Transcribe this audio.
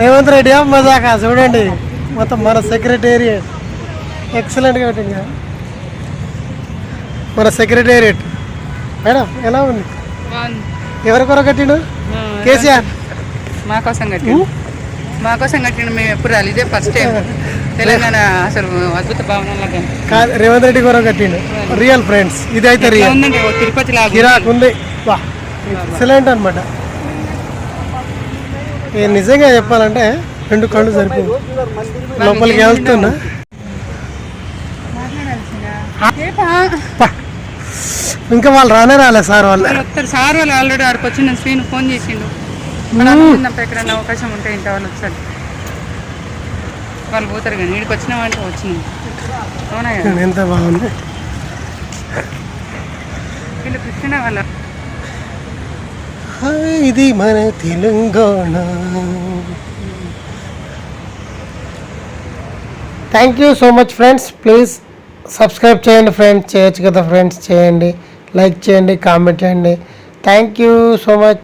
రేవంత్ రెడ్డి మజాకా చూడండి. మొత్తం మన సెక్రటేరియట్. ఎక్సలెంట్గా పెట్టింది. మన సెక్రటేరియట్. మేడం ఎలా ఉంది? ఎవరి కొర కట్టిండు? కేసీఆర్. మా కోసం కట్టిండు. మా కోసం కట్టిండు మేము ఎప్పుడు రాలి ఇదే ఫస్ట్ టైం తెలంగాణ అసలు అద్భుత భవనం రేవంత్ రెడ్డి కొర కట్టిండు. రియల్ ఫ్రెండ్స్ ఇది అయితే ఎట్లా రియల్ ఉందండి తిరుపతి లాగా ఉంది. వా ఎక్సలెంట్ అనమాట నిజంగా చెప్పాలంటే రెండు కళ్ళు సరిపోవు. లోపలికి వెళ్తున్నా. ఇంకా వాళ్ళు రానే రాలే సార్ వాళ్ళు. వాళ్ళు సార్ వాళ్ళు ఆల్రెడీ ఆడికి వచ్చిండు శ్రీను ఫోన్ చేసిండు. ఎక్కడైనా అవకాశం ఉంటే ఇంత వాళ్ళు వచ్చారు వాళ్ళు పోతారు కానీ వచ్చినామంటే వచ్చినాం. అవునా కదా? ఎంత బాగుంది. వీళ్ళు కృష్ణ వాళ్ళ ఇది మన Telangana. Thank you so much friends please subscribe చేయండి ఫ్రెండ్స్ చేయొచ్చు కదా ఫ్రెండ్స్ చేయండి. లైక్ చేయండి కామెంట్ చేయండి. Thank you so much